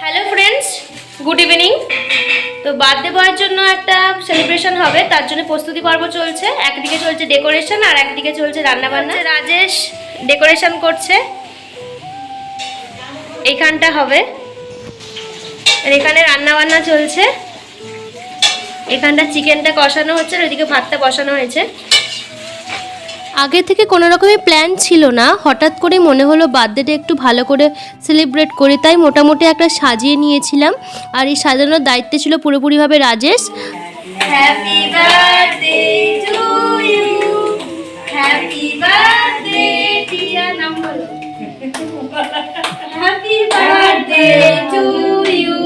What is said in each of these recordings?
Hello friends good evening তো birthday বয়ের জন্য একটা সেলিব্রেশন হবে। তার জন্য প্রস্তুতি পর্ব চলছে। একদিকে চলছে ডেকোরেশন আর একদিকে চলছে রান্নাবান্না। রাজেশ। ডেকোরেশন করছে। এইখানটা হবে। আর এখানে রান্নাবান্না চলছে। এখানটা চিকেনটা কষানো হচ্ছে আর ওইদিকে ভাতটা বসানো হয়েছে। আগে থেকে কোনো রকমের প্ল্যান ছিল না। হঠাৎ করে মনে হলো বার্থডেটা একটু ভালো করে সেলিব্রেট করি তাই মোটামুটি একটা সাজিয়ে নিয়েছিলাম। আর এই সাজানোর দায়িত্বে ছিল পুরোপুরিভাবে Rajesh. Happy birthday to you happy birthday Tia নাম হ্যাপি বার্থডে টু ইউ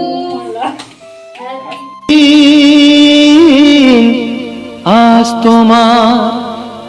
আজ তোমার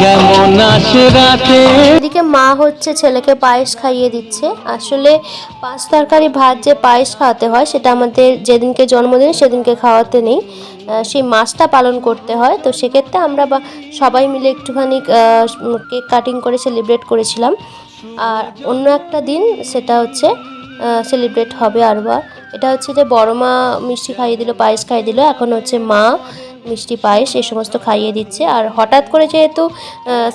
যেমন আসে এদিকে মা হচ্ছে ছেলেকে পায়েস খাইয়ে দিচ্ছে। আসলে পাঁচ তরকারি ভাত যে পায়েস খাওয়াতে হয়, সেটা আমাদের যেদিনকে জন্মদিন, সেদিনকে খাওয়াতে নেই। সেই মাছটা পালন করতে হয়। তো সেক্ষেত্রে আমরা সবাই মিলে একটুখানি কেক কাটিং করে সেলিব্রেট করেছিলাম। আর অন্য একটা দিন সেটা হচ্ছে সেলিব্রেট হবে আরবার এটা হচ্ছে যে বড় মা মিষ্টি খাইয়ে দিল, পায়েস খাইয়ে দিল। এখন হচ্ছে মা মিষ্টি পায়েস এই সমস্ত খাইয়ে দিচ্ছে। আর হঠাৎ করে যেহেতু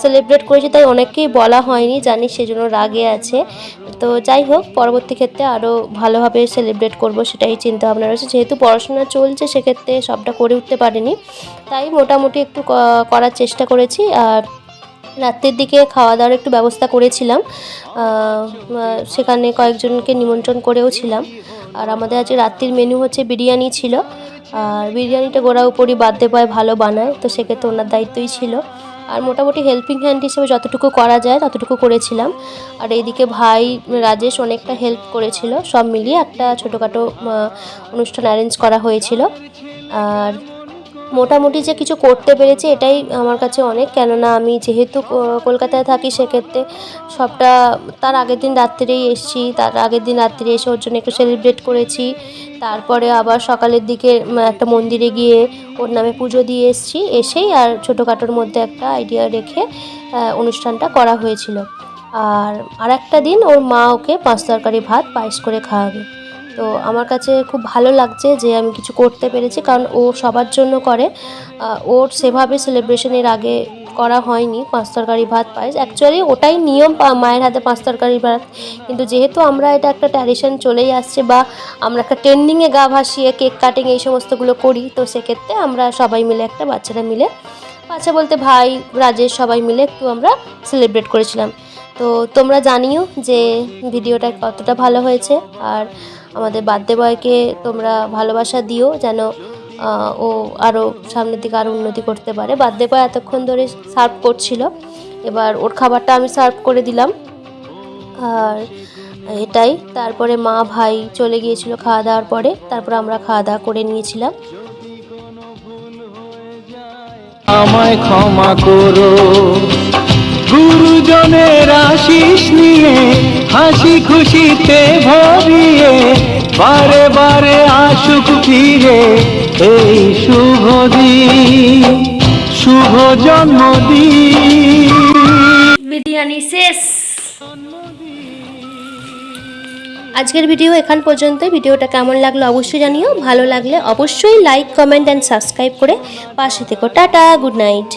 সেলিব্রেট করেছে তাই অনেককেই বলা হয়নি, জানি সেজন্য রাগে আছে। তো যাই হোক, পরবর্তী ক্ষেত্রে আরও ভালোভাবে সেলিব্রেট করব সেটাই চিন্তা ভাবনা রয়েছে। যেহেতু পড়াশোনা চলছে, সেক্ষেত্রে সবটা করে উঠতে পারিনি। তাই মোটামুটি একটু করার চেষ্টা করেছি। আর রাত্রের দিকে খাওয়া দাওয়ার একটু ব্যবস্থা করেছিলাম। সেখানে কয়েকজনকে নিমন্ত্রণ করেও ছিলাম। আর আমাদের আজকে রাত্রির মেনু হচ্ছে বিরিয়ানি ছিল। আর বিরিয়ানিটা গোড়া উপরই বাদতে পায়, ভালো বানায়, তো সেক্ষেত্রে ওনার দায়িত্বই ছিল। আর মোটামুটি হেল্পিং হ্যান্ড হিসেবে যতটুকু করা যায়, ততটুকু করেছিলাম। আর এইদিকে ভাই রাজেশ অনেকটা হেল্প করেছিল, সব মিলিয়ে একটা ছোটোখাটো অনুষ্ঠান অ্যারেঞ্জ করা হয়েছিল। আর মোটামুটি যে কিছু করতে পেরেছি এটাই আমার কাছে অনেক। কেননা আমি যেহেতু কলকাতায় থাকি সেক্ষেত্রে সবটা তার আগের দিন রাত্রেই এসেছি, তার আগের দিন রাত্রে এসে ওর জন্য একটু সেলিব্রেট করেছি। তারপরে আবার সকালের দিকে একটা মন্দিরে গিয়ে ওর নামে পুজো দিয়ে এসেছি। এসেই আর ছোটোখাটোর মধ্যে একটা আইডিয়া রেখে অনুষ্ঠানটা করা হয়েছিল। আর আর একটা দিন ওর মা ওকে পাঁচ তরকারি ভাত পায়েস করে খাওয়াবে। তো আমার কাছে খুব ভালো লাগছে যে আমি কিছু করতে পেরেছি, কারণ ও সবার জন্য করে। ওর সেভাবে সেলিব্রেশনের আগে করা হয়নি, পাঁচ তরকারি ভাত পায়েস। অ্যাকচুয়ালি ওটাই নিয়ম মায়ের হাতে পাঁচ তরকারি ভাত। কিন্তু যেহেতু আমরা এটা একটা ট্র্যাডিশন চলেই আসছে বা আমরা একটা ট্রেন্ডিংয়ে গা ভাসিয়ে কেক কাটিং এই সমস্তগুলো করি, তো সেক্ষেত্রে আমরা সবাই মিলে একটা বাচ্চারা মিলে, বাচ্চা বলতে ভাই, রাজেশ সবাই মিলে একটু আমরা সেলিব্রেট করেছিলাম। তো তোমরা জানিও যে ভিডিওটা কতটা ভালো হয়েছে, আর আমাদের বার্থডে বয়কে তোমরা ভালোবাসা দিও যেন ও আরও সামনের দিকে আরও উন্নতি করতে পারে। বার্থডে বয় এতক্ষণ ধরে সার্ভ করছিল, এবার ওর খাবারটা আমি সার্ভ করে দিলাম। আর এটাই, তারপরে মা ভাই চলে গিয়েছিল খাওয়া দাওয়ার পরে, তারপর আমরা খাওয়া দাওয়া করে নিয়েছিলাম। আমায় ক্ষমা করো গুরুজনের আশিস নিয়ে, হাসি খুশিতে ভরিয়ে, বারে বারে আসুক ফিরে এই শুভ শুভ জন্মদিন। বিরিয়ানি শেষ। আজকের ভিডিও এখান পর্যন্ত ভিডিওটা কেমন লাগল অবশ্যই জানিও। ভালো লাগলে অবশ্যই লাইক কমেন্ট অ্যান্ড সাবস্ক্রাইব করে পাশে থেকো। Tata good night